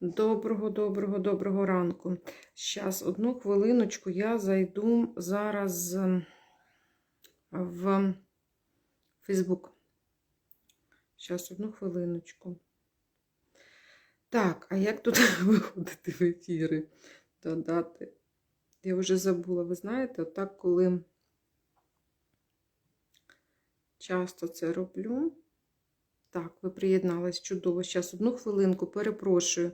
Доброго, доброго, доброго ранку. Зараз, одну хвилиночку, я зайду зараз в Фейсбук. Зараз, одну хвилиночку. Так, а як тут виходити в ефіри? Додати. Я вже забула, ви знаєте, отак, коли часто це роблю. Так, ви приєднались чудово. Зараз одну хвилинку, перепрошую.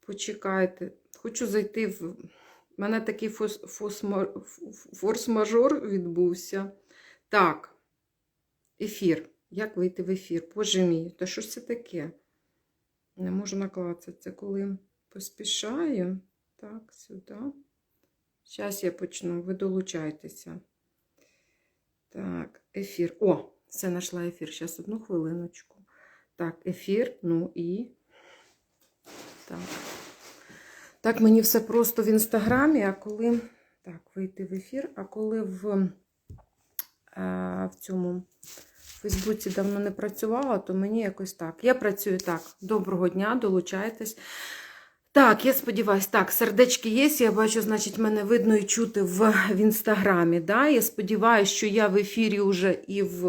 Почекайте. Хочу зайти в. У мене такий форс-мажор відбувся. Так, ефір. Як вийти в ефір? Боже мій, то що ж це таке? Не можу наклацати. Це коли поспішаю. Так, сюди. Зараз я почну. Ви долучайтеся. Так, ефір. О, все знайшла ефір. Зараз одну хвилиночку. Так, ефір, ну і. Так. Так, мені все просто в інстаграмі, а коли. Так, вийти в ефір, а коли в, е, в цьому Фейсбуці давно не працювала, то мені якось так. Я працюю так. Доброго дня, долучайтесь. Так, я сподіваюся, так, сердечки є, я бачу, значить, мене видно і чути в, в інстаграмі. Да? Я сподіваюся, що я в ефірі вже і в,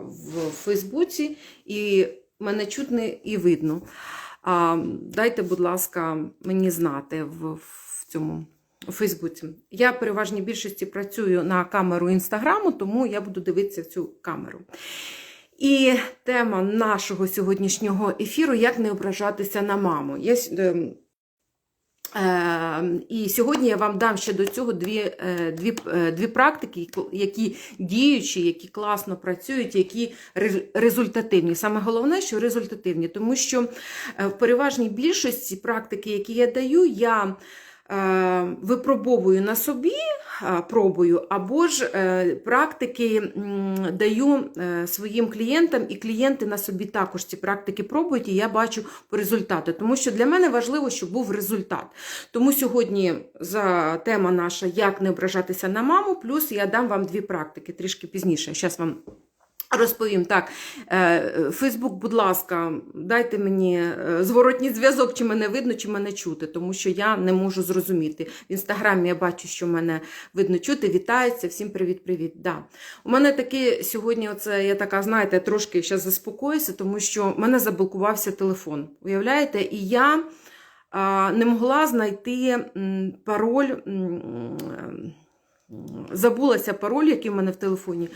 в Фейсбуці, і мене чутно і видно. А, дайте, будь ласка, мені знати в, в цьому у Фейсбуці. Я в переважній більшості працюю на камеру інстаграму, тому я буду дивитися цю камеру. І тема нашого сьогоднішнього ефіру як не ображатися на маму. Я, ем, і сьогодні я вам дам ще до цього дві, е, дві, е, дві практики, які діючі, які класно працюють, які результативні. Саме головне, що результативні, тому що е, в переважній більшості практики, які я даю, я випробовую на собі, е, пробую, або ж е, практики даю е, своїм клієнтам, і клієнти на собі також ці практики пробують, і я бачу по результату. Тому що для мене важливо, щоб був результат. Тому сьогодні за тема наша Як не ображатися на маму, плюс я дам вам дві практики трішки пізніше. Зараз вам. Розповім так, е, Фейсбук, будь ласка, дайте мені е, зворотній зв'язок, чи мене видно, чи мене чути, тому що я не можу зрозуміти. В інстаграмі я бачу, що мене видно чути, вітаються, всім привіт-привіт. Да. У мене таки сьогодні, оце я така, знаєте, трошки зараз заспокоюся, тому що в мене заблокувався телефон. Уявляєте? І я не могла знайти пароль. Забулася пароль, який в мене в телефоні,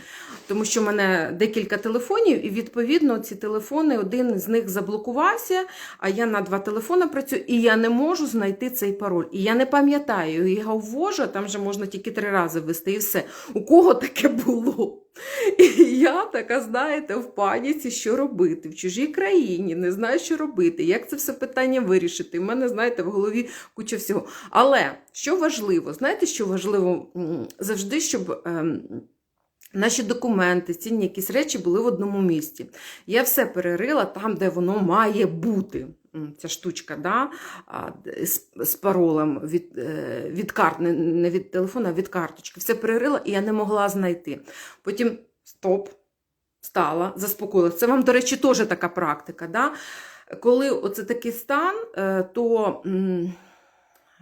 тому що в мене декілька телефонів, і відповідно ці телефони, один з них заблокувався, а я на два телефони працюю, і я не можу знайти цей пароль. І я не пам'ятаю, я його ввожу, там вже можна тільки три рази ввести, і все. У кого таке було? І я така, знаєте, в паніці, що робити в чужій країні, не знаю, що робити, як це все питання вирішити. У мене, знаєте, в голові куча всього. Але що важливо, знаєте, що важливо завжди, щоб. ем, Наші документи, цінні якісь речі були в одному місці. Я все перерила там, де воно має бути. Ця штучка, да? з, паролем від, е, від карт, не, від телефона, а від карточки. Все перерила, і я не могла знайти. Потім стоп, стала, заспокоїлася. Це вам, до речі, теж така практика. Да? Коли оце такий стан, е, то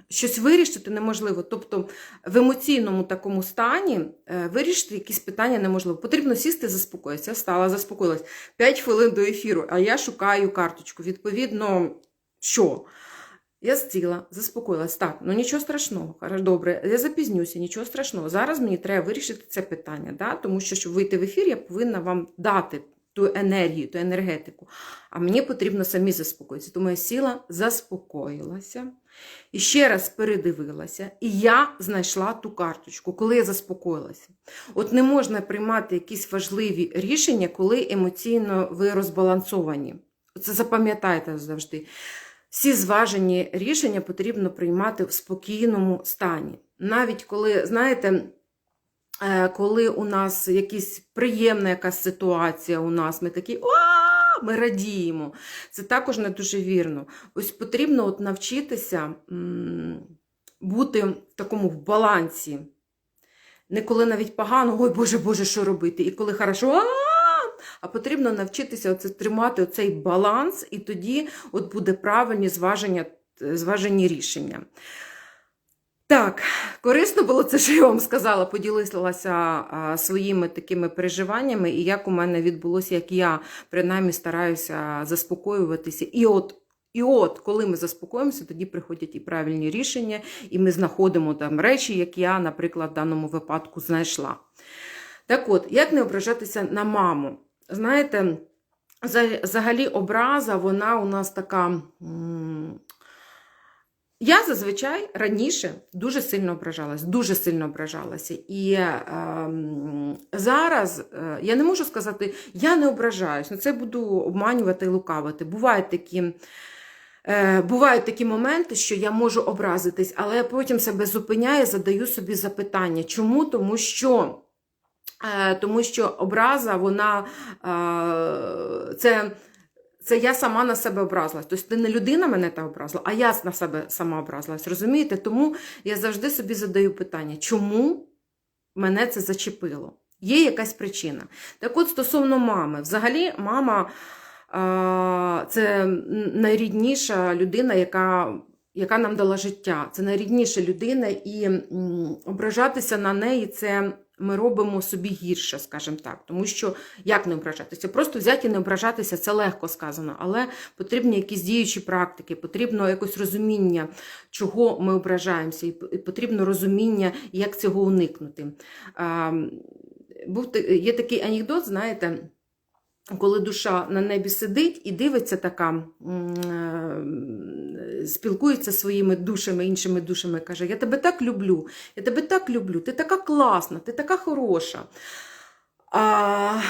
щось вирішити неможливо. Тобто в емоційному такому стані е, вирішити якісь питання неможливо. Потрібно сісти, заспокоїтися. Я стала, заспокоїлась. 5 хвилин до ефіру, а я шукаю карточку. Відповідно, що? Я сіла, заспокоїлась. Так, ну нічого страшного, добре, я запізнюся, нічого страшного. Зараз мені треба вирішити це питання, да? тому що, щоб вийти в ефір, я повинна вам дати ту енергію, ту енергетику. А мені потрібно самі заспокоїтися. Тому я сіла, заспокоїлася. І ще раз передивилася, і я знайшла ту карточку, коли я заспокоїлася. От не можна приймати якісь важливі рішення, коли емоційно ви розбалансовані. Це запам'ятайте завжди. Всі зважені рішення потрібно приймати в спокійному стані. Навіть коли, знаєте, е, коли у нас якась приємна якась ситуація, у нас ми такі «О, ми радіємо. Це також не дуже вірно. Ось потрібно от навчитися бути в такому в балансі. Не коли навіть погано, ой Боже, Боже, що робити? І коли хорошо, а потрібно навчитися оце, тримати оцей баланс, і тоді от буде правильні зваження зважені рішення. Так, корисно було це, що я вам сказала, поділилася своїми такими переживаннями, і як у мене відбулося, як я принаймні стараюся заспокоюватися. І от, і от, коли ми заспокоїмося, тоді приходять і правильні рішення, і ми знаходимо там речі, як я, наприклад, в даному випадку знайшла. Так от, як не ображатися на маму? Знаєте, взагалі образа, вона у нас така. Я зазвичай раніше дуже сильно ображалась, дуже сильно ображалася. І ем, зараз е, я не можу сказати, я не ображаюсь, ну це буду обманювати і лукавити. Бувають такі. Е, бувають такі моменти, що я можу образитись, але я потім себе зупиняю, задаю собі запитання. Чому? Тому що, е, тому що образа, вона е, це, це я сама на себе образилась. Тобто не людина мене та образила, а я на себе сама образилась. Розумієте? Тому я завжди собі задаю питання, чому мене це зачепило? Є якась причина. Так от, стосовно мами, взагалі, мама це найрідніша людина, яка, яка нам дала життя. Це найрідніша людина, і ображатися на неї це ми робимо собі гірше, скажімо так. Тому що як не ображатися? Просто взяти і не ображатися це легко сказано, але потрібні якісь діючі практики, потрібно якось розуміння, чого ми ображаємося, і потрібно розуміння, як цього уникнути. Був, є такий анекдот, знаєте. Коли душа на небі сидить і дивиться така, е, спілкується своїми душами, іншими душами, каже: Я тебе так люблю, я тебе так люблю, ти така класна, ти така хороша. А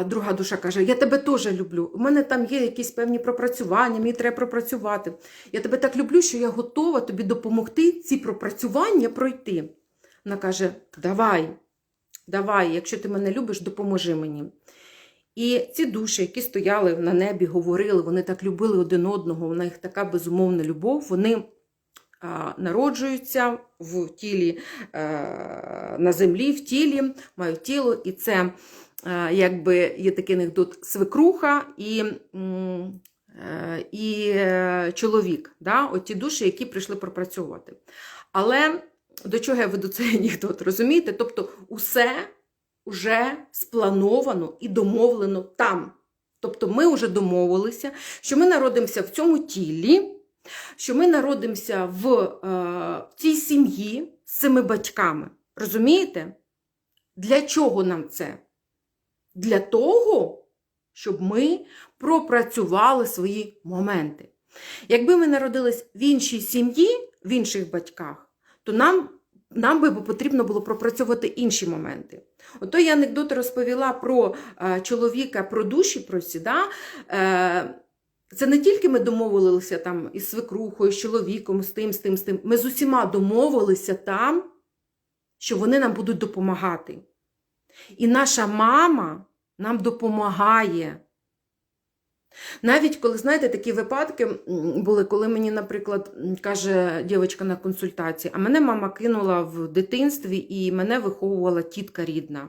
е, друга душа каже: Я тебе теж люблю. У мене там є якісь певні пропрацювання, мені треба пропрацювати. Я тебе так люблю, що я готова тобі допомогти ці пропрацювання пройти. Вона каже: Давай, давай, якщо ти мене любиш, допоможи мені. І ці душі, які стояли на небі, говорили, вони так любили один одного, у них така безумовна любов, вони народжуються в тілі е, на землі, в тілі, мають тіло, і це е, якби є такий анекдот свекруха і, е, і чоловік, да? от ті душі, які прийшли пропрацьовувати. Але до чого я веду цей анекдот, розумієте? Тобто, усе вже сплановано і домовлено там. Тобто ми вже домовилися, що ми народимося в цьому тілі, що ми народимося в, е, в цій сім'ї з цими батьками. Розумієте? Для чого нам це? Для того, щоб ми пропрацювали свої моменти. Якби ми народились в іншій сім'ї, в інших батьках, то нам, нам би потрібно було пропрацьовувати інші моменти. Ото я анекдот розповіла про е, чоловіка, про душі, про ці, да? е, це не тільки ми домовилися там із свекрухою, з чоловіком, з тим, з тим, з тим. Ми з усіма домовилися там, що вони нам будуть допомагати. І наша мама нам допомагає. Навіть коли, знаєте, такі випадки були, коли мені, наприклад, каже дівчинка на консультації, а мене мама кинула в дитинстві і мене виховувала тітка рідна.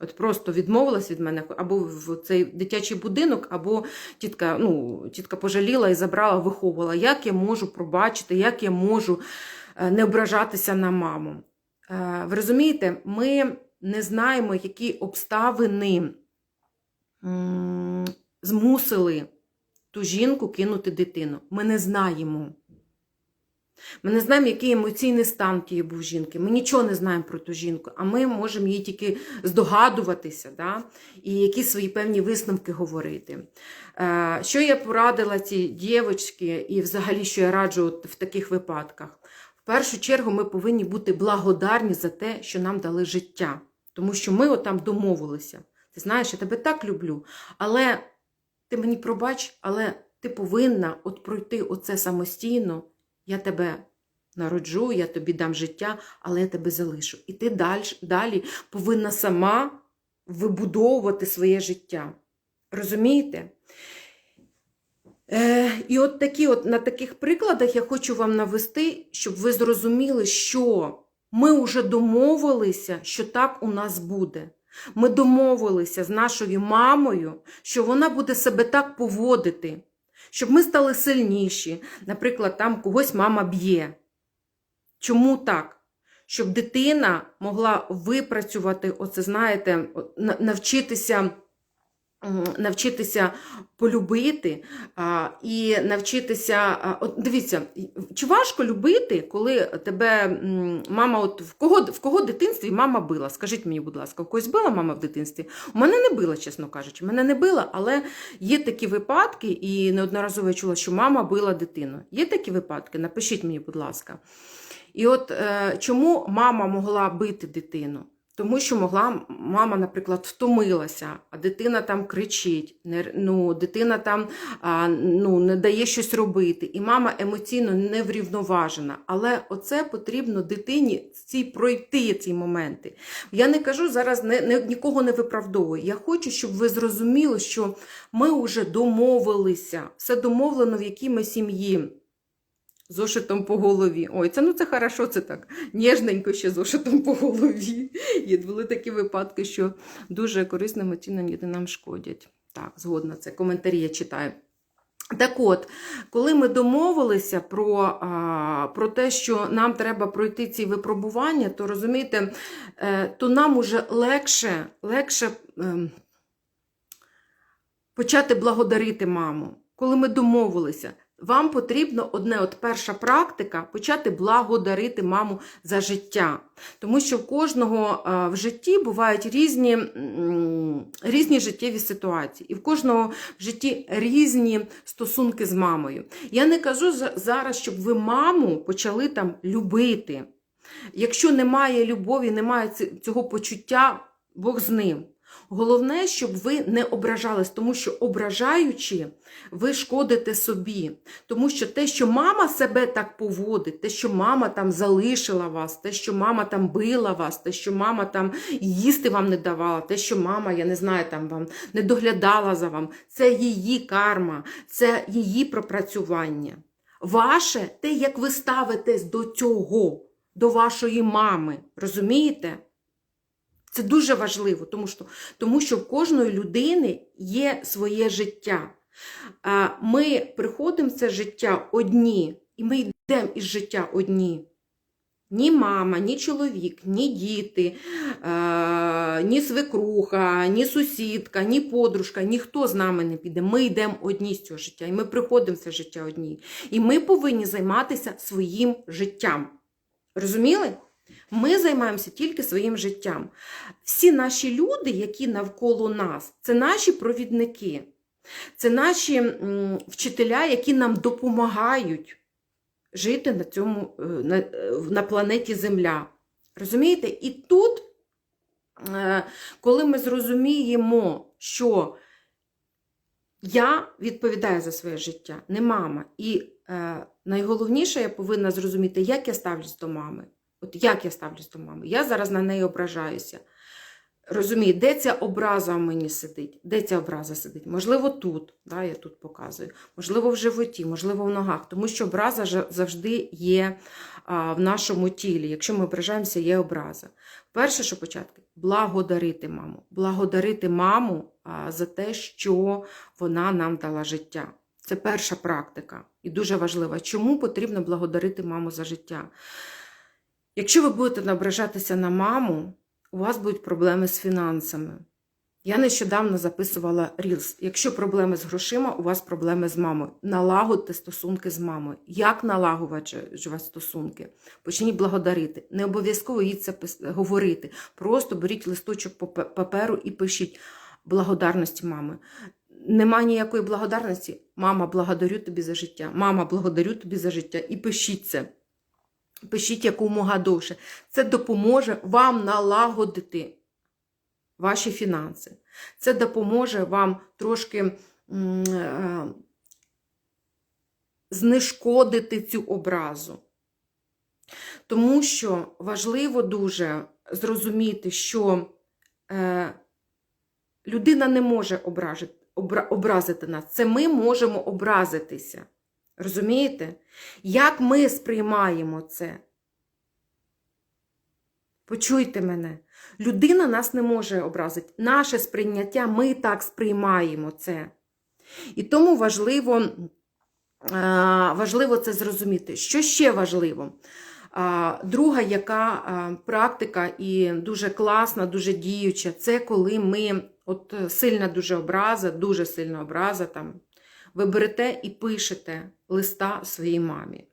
От просто відмовилась від мене або в цей дитячий будинок, або тітка, ну, тітка пожаліла і забрала, виховувала. Як я можу пробачити, як я можу е, не ображатися на маму? Е, Ви розумієте, ми не знаємо, які обставини змусили ту жінку кинути дитину. Ми не знаємо. Ми не знаємо, який емоційний стан тієї був жінки. Ми нічого не знаємо про ту жінку, а ми можемо їй тільки здогадуватися, да? і якісь свої певні висновки говорити. Е, Що я порадила цій дівчинці, і взагалі, що я раджу в таких випадках? В першу чергу ми повинні бути благодарні за те, що нам дали життя. Тому що ми отам домовилися. Ти знаєш, я тебе так люблю, але ти мені пробач, але ти повинна от пройти оце самостійно. Я тебе народжу, я тобі дам життя, але я тебе залишу. І ти далі, далі повинна сама вибудовувати своє життя. Розумієте? Е, і от такі от, на таких прикладах я хочу вам навести, щоб ви зрозуміли, що ми вже домовилися, що так у нас буде. Ми домовилися з нашою мамою, що вона буде себе так поводити, щоб ми стали сильніші. Наприклад, там когось мама б'є. Чому так? Щоб дитина могла випрацювати, оце, знаєте, навчитися. Навчитися полюбити і навчитися. Дивіться, чи важко любити, коли тебе мама, от в кого в кого в дитинстві мама била? Скажіть мені, будь ласка, у когось била мама в дитинстві? У мене не била, чесно кажучи. Мене не била, але є такі випадки, і неодноразово я чула, що мама била дитину. Є такі випадки? Напишіть мені, будь ласка. І от е, чому мама могла бити дитину? Тому що могла мама, наприклад, втомилася, а дитина там кричить, не, ну, дитина там а, ну, не дає щось робити, і мама емоційно не врівноважена. Але оце потрібно дитині ці пройти ці моменти. Я не кажу зараз, не, не, нікого не виправдовую. Я хочу, щоб ви зрозуміли, що ми вже домовилися, все домовлено, в якій ми сім'ї. Зошитом по голові. Ой, це ну це хорошо, це так. Ніжненько ще зошитом по голові. Є були такі випадки, що дуже корисним емоційним єдинам шкодять. Так, згодна, це коментарі я читаю. Так от, коли ми домовилися про, про те, що нам треба пройти ці випробування, то розумієте, е, то нам уже легше, легше ем, почати благодарити маму. Коли ми домовилися, вам потрібно одне, от перша практика почати благодарити маму за життя. Тому що в кожного е, в житті бувають різні, різні життєві ситуації, і в кожного в житті різні стосунки з мамою. Я не кажу зараз, щоб ви маму почали там любити. Якщо немає любові, немає цього почуття, Бог з ним. Головне, щоб ви не ображались, тому що ображаючи, ви шкодите собі. Тому що те, що мама себе так поводить, те, що мама там залишила вас, те, що мама там била вас, те, що мама там їсти вам не давала, те, що мама, я не знаю, там вам не доглядала за вам, це її карма, це її пропрацювання. Ваше те, як ви ставитесь до цього, до вашої мами. Розумієте? Це дуже важливо, тому що, тому що в кожної людини є своє життя. Ми приходимо в це життя одні, і ми йдемо із життя одні. Ні мама, ні чоловік, ні діти, ні свекруха, ні сусідка, ні подружка, ніхто з нами не піде. Ми йдемо одні з цього життя, і ми приходимо в це життя одні. І ми повинні займатися своїм життям. Розуміли? Ми займаємося тільки своїм життям. Всі наші люди, які навколо нас, це наші провідники, це наші вчителя, які нам допомагають жити на, цьому, е, на, е, на планеті Земля. Розумієте? І тут, е, коли ми зрозуміємо, що я відповідаю за своє життя, не мама. І е, найголовніше, я повинна зрозуміти, як я ставлюсь до мами. От як я ставлюсь до мами? Я зараз на неї ображаюся. Розумію, де ця образа в мені сидить? Де ця образа сидить? Можливо, тут, да, я тут показую, можливо, в животі, можливо, в ногах, тому що образа завжди є а, в нашому тілі. Якщо ми ображаємося, є образа. Перше, що початки, благодарити маму. Благодарити маму а, за те, що вона нам дала життя. Це перша практика і дуже важлива. Чому потрібно благодарити маму за життя? Якщо ви будете ображатися на маму, у вас будуть проблеми з фінансами. Я нещодавно записувала Reels. Якщо проблеми з грошима, у вас проблеми з мамою. Налагодьте стосунки з мамою. Як налагоджувати стосунки? Почніть благодарити. Не обов'язково їй це говорити. Просто беріть листочок паперу і пишіть благодарності мами. Нема ніякої благодарності. Мама, благодарю тобі за життя. Мама, благодарю тобі за життя. І пишіть це. Пишіть якомога довше. Це допоможе вам налагодити ваші фінанси. Це допоможе вам трошки е, знешкодити цю образу. Тому що важливо дуже зрозуміти, що е, людина не може образити нас. Це ми можемо образитися. Розумієте? Як ми сприймаємо це? Почуйте мене. Людина нас не може образити. Наше сприйняття, ми так сприймаємо це. І тому важливо важливо це зрозуміти. Що ще важливо? Друга, яка практика і дуже класна, дуже діюча, це коли ми, от сильна дуже образа, дуже сильна образа, там, ви берете і пишете листа своїй мамі.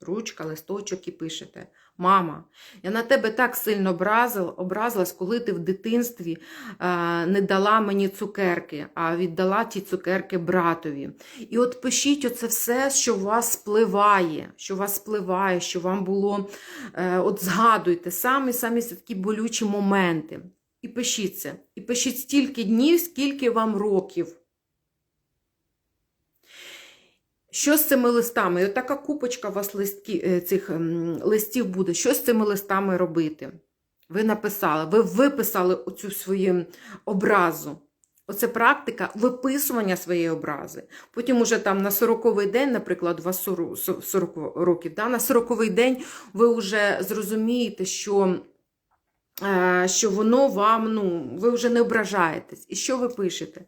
Ручка, листочок і пишете. Мама, я на тебе так сильно образилась, коли ти в дитинстві не дала мені цукерки, а віддала ті цукерки братові. І от пишіть оце все, що у вас спливає, що у вас спливає, що вам було. Е, от згадуйте самі самі такі болючі моменти. І пишіть це. І пишіть стільки днів, скільки вам років. Що з цими листами? І от така купочка у вас листки, е, цих листів буде. Що з цими листами робити? Ви написали, ви виписали оцю свою образу. Оце практика виписування своєї образи. Потім уже там на 40-й день, наприклад, у вас 40 40 років, да? на 40-й день ви вже зрозумієте, що, е, що воно вам, ну, ви вже не ображаєтесь. І що ви пишете?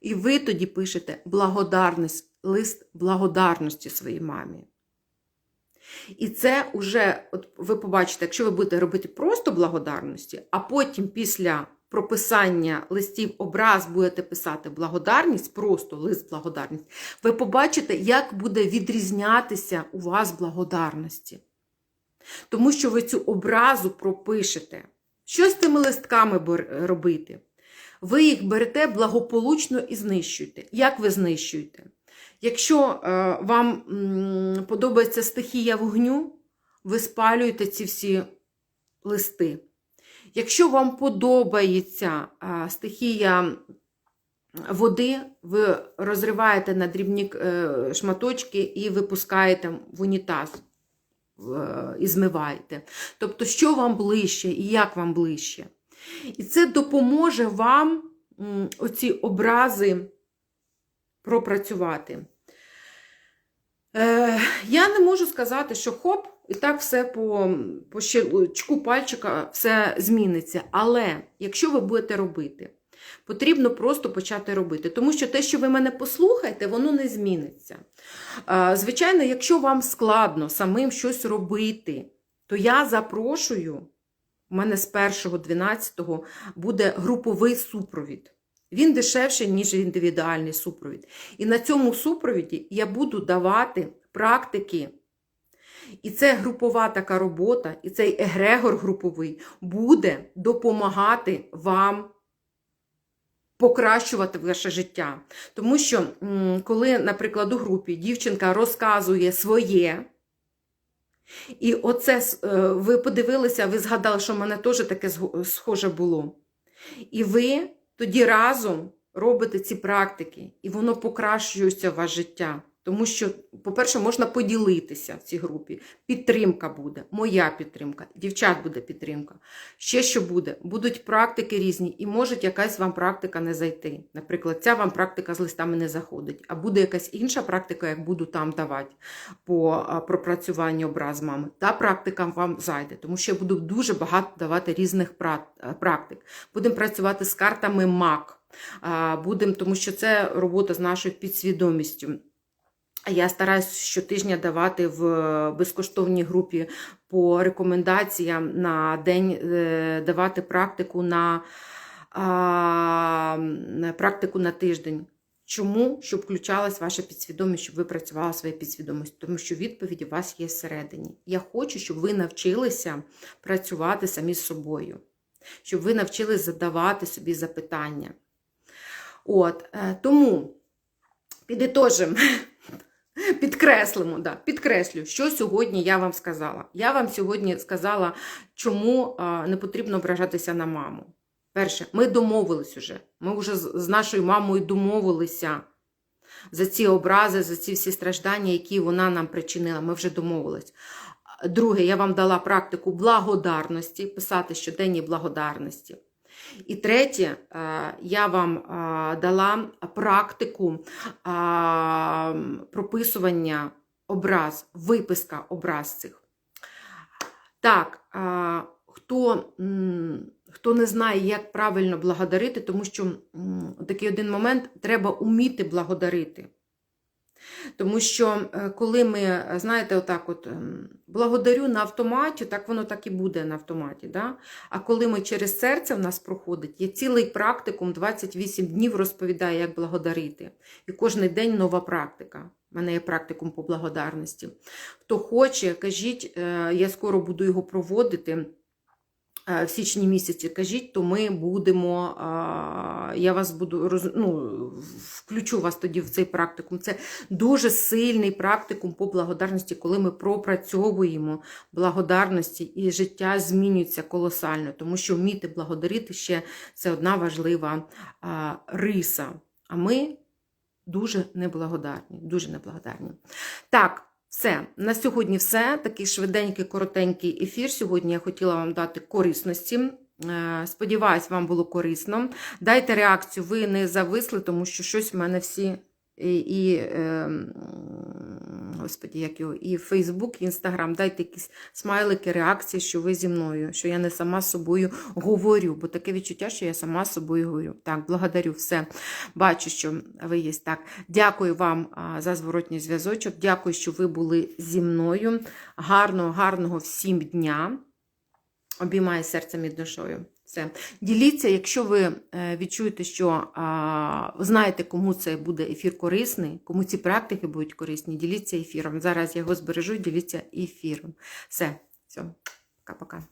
І ви тоді пишете благодарність, лист благодарності своїй мамі. І це вже, от ви побачите, якщо ви будете робити просто благодарності, а потім після прописання листів образ будете писати благодарність, просто лист благодарність, ви побачите, як буде відрізнятися у вас благодарності. Тому що ви цю образу пропишете. Що з тими листками робити? Ви їх берете благополучно і знищуєте. Як ви знищуєте? Якщо е, вам подобається стихія вогню, ви спалюєте ці всі листи. Якщо вам подобається е, стихія води, ви розриваєте на дрібні е, шматочки і випускаєте в унітаз і змиваєте. Тобто, що вам ближче і як вам ближче. І це допоможе вам оці образи пропрацювати. Е, я не можу сказати, що хоп, і так все по, по щелчку пальчика все зміниться. Але якщо ви будете робити, потрібно просто почати робити. Тому що те, що ви мене послухаєте, воно не зміниться. Е, звичайно, якщо вам складно самим щось робити, то я запрошую. У мене з 1.12 буде груповий супровід. Він дешевший, ніж індивідуальний супровід. І на цьому супровіді я буду давати практики. І це групова така робота, і цей егрегор груповий буде допомагати вам покращувати ваше життя. Тому що, коли, наприклад, у групі дівчинка розказує своє, і оце е, ви подивилися, ви згадали, що в мене теж таке схоже було. І ви тоді разом робите ці практики, і воно покращується в ваше життя. Тому що, по-перше, можна поділитися в цій групі. Підтримка буде, моя підтримка, дівчат буде підтримка. Ще що буде? Будуть практики різні, і може якась вам практика не зайти. Наприклад, ця вам практика з листами не заходить, а буде якась інша практика, як буду там давати по пропрацюванню образ мами. Та практика вам зайде, тому що я буду дуже багато давати різних практик. Будемо працювати з картами МАК. Будемо, тому що це робота з нашою підсвідомістю. Я стараюсь щотижня давати в безкоштовній групі по рекомендаціям на день е, давати практику на, практику на тиждень. Чому? Щоб включалась ваша підсвідомість, щоб ви працювали своєю підсвідомістю, тому що відповіді у вас є всередині. Я хочу, щоб ви навчилися працювати самі з собою, щоб ви навчились задавати собі запитання. От, е, тому підітожимо. Підкреслимо, да, підкреслю, що сьогодні я вам сказала. Я вам сьогодні сказала, чому не потрібно ображатися на маму. Перше, ми домовились уже. Ми вже з, нашою мамою домовилися за ці образи, за ці всі страждання, які вона нам причинила. Ми вже домовились. Друге, я вам дала практику благодарності, писати щоденні благодарності. І третє, е, я вам е, дала практику е, прописування образ, виписка образ цих. Так, хто, хто не знає, як правильно благодарити, тому що такий один момент треба уміти благодарити. Тому що е, коли ми, е, знаєте, отак от ем, благодарю на автоматі, так воно так і буде на автоматі. Да? А коли ми через серце в нас проходить, є цілий практикум, 28 днів розповідає, як благодарити. І кожен день нова практика. У мене є практикум по благодарності. Хто хоче, кажіть, е, я скоро буду його проводити. Е, В січні місяці кажіть, то ми будемо. Я вас буду ну, включу вас тоді в цей практикум. Це дуже сильний практикум по благодарності, коли ми пропрацьовуємо благодарності, і життя змінюється колосально, тому що вміти благодарити ще це одна важлива риса. А ми дуже неблагодарні. Дуже неблагодарні. Так. Все, на сьогодні все. Такий швиденький, коротенький ефір. Сьогодні я хотіла вам дати корисності. Е, Сподіваюсь, вам було корисно. Дайте реакцію, ви не зависли, тому що щось в мене всі і, і е, м, господі, як його, і Фейсбук, і Інстаграм. Дайте якісь смайлики, реакції, що ви зі мною, що я не сама з собою говорю, бо таке відчуття, що я сама з собою говорю. Так, благодарю все. Бачу, що ви є так. Дякую вам за зворотній зв'язочок. Дякую, що ви були зі мною. Гарного, гарного всім дня. Обіймаю серцем і душою. Все. Діліться, якщо ви е, відчуєте, що а, знаєте, кому це буде ефір корисний, кому ці практики будуть корисні, діліться ефіром. Зараз я його збережу, діліться ефіром. Все, все, пока-пока.